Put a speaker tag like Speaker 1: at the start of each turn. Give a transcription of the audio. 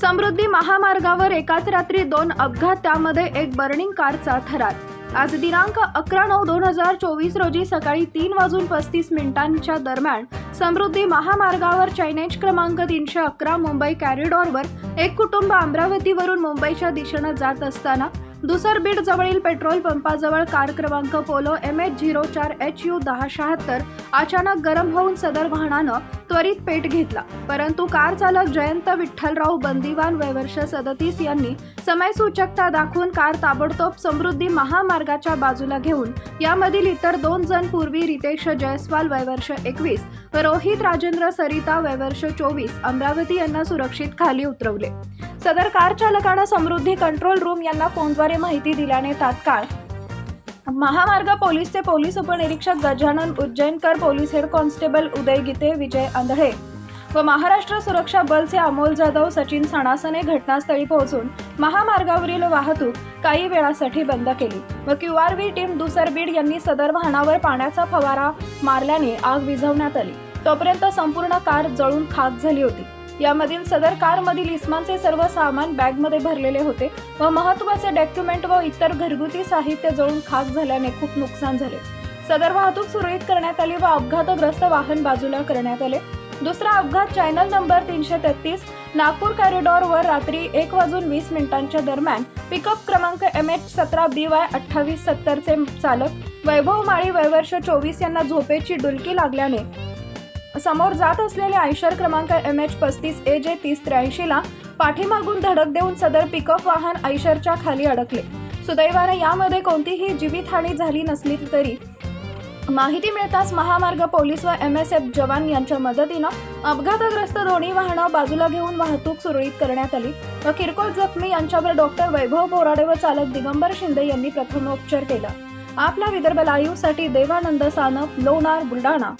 Speaker 1: समृद्धी महामार्गावर एकाच रात्री दोन अपघात त्यामध्ये एक बर्निंग कारचा थरार. आज दिनांक अकरा नऊ दोन हजार चोवीस रोजी सकाळी तीन वाजून पस्तीस मिनिटांच्या दरम्यान समृद्धी महामार्गावर चायनेज क्रमांक तीनशे अकरा मुंबई कॅरिडॉरवर एक कुटुंब अमरावतीवरून मुंबईच्या दिशेनं जात असताना दुसर बीड जवळील पेट्रोल पंपाजवळ कार क्रमांक पोलो एम एच झिरो चार एच यू दहा शहात्तर अचानक गरम होऊन सदर वाहनानं त्वरित पेट घेतला. परंतु कार चालक जयंत विठ्ठलराव बंदिवान वयवर्ष सदतीस यांनी समयसूचकता दाखवून कार ताबडतोब समृद्धी महामार्गाच्या बाजूला घेऊन यामधील इतर दोन जण पूर्वी रितेश जयस्वाल वयवर्ष एकवीस रोहित राजेंद्र सरिता वयवर्ष चोवीस अमरावती यांना सुरक्षित खाली उतरवले. सदर कार चालकानं समृद्धी कंट्रोल रूम यांना फोनद्वारे माहिती दिल्याने तात्काळ. महामार्ग पोलीसचे पोलीस उपनिरीक्षक Gajanan Ujjainkar police head constable Uday Gite Vijay Andhale व महाराष्ट्र सुरक्षा बलचे अमोल जाधव सचिन सणासने घटनास्थळी पोहोचून महामार्गावरील वाहतूक काही वेळासाठी बंद केली व क्यू आर व्ही टीम दुसर बीड यांनी सदर वाहनावर पाण्याचा फवारा मारल्याने आग विझवण्यात आली. तोपर्यंत संपूर्ण कार जळून खाक झाली होती. यामधील सदर कारमधील इस्मानचे सर्व सामान बॅगमध्ये भरलेले होते व महत्त्वाचे डॉक्युमेंट व इतर घरगुती साहित्य जळून खाक झाल्याने खूप नुकसान झाले. सदर वाहतूक सुरळीत करण्यात आली व अपघातग्रस्त वाहन बाजूला करण्यात आले. दुसरा अपघात चॅनल नंबर तीनशे तेहतीस नागपूर कॉरिडॉरवर रात्री एक वाजून वीस मिनिटांच्या दरम्यान पिकअप क्रमांक एम एच सतरा बी वाय अठ्ठावीस सत्तरचे चालक वैभव माळी वयवर्ष चोवीस यांना झोपेची डुलकी लागल्याने समोर जात असलेले आयशर क्रमांक एम एच पस्तीस ए जे तीस त्र्याऐंशीला पाठीमागून धडक देऊन सदर पिकअप वाहन आयशरच्या खाली अडकले. सुदैवाने यामध्ये कोणतीही जीवितहानी झाली नसली तरी माहिती मिळताच महामार्ग पोलीस व एम एस एफ जवान यांच्या मदतीनं अपघातग्रस्त दोन्ही वाहनं बाजूला घेऊन वाहतूक सुरळीत करण्यात आली. व किरकोळ जखमी यांच्यावर डॉक्टर वैभव बोराडे व चालक दिगंबर शिंदे यांनी प्रथमोपचार केला. आपल्या विदर्भ लाईव्हसाठी देवानंद सानप लोणार बुलढाणा.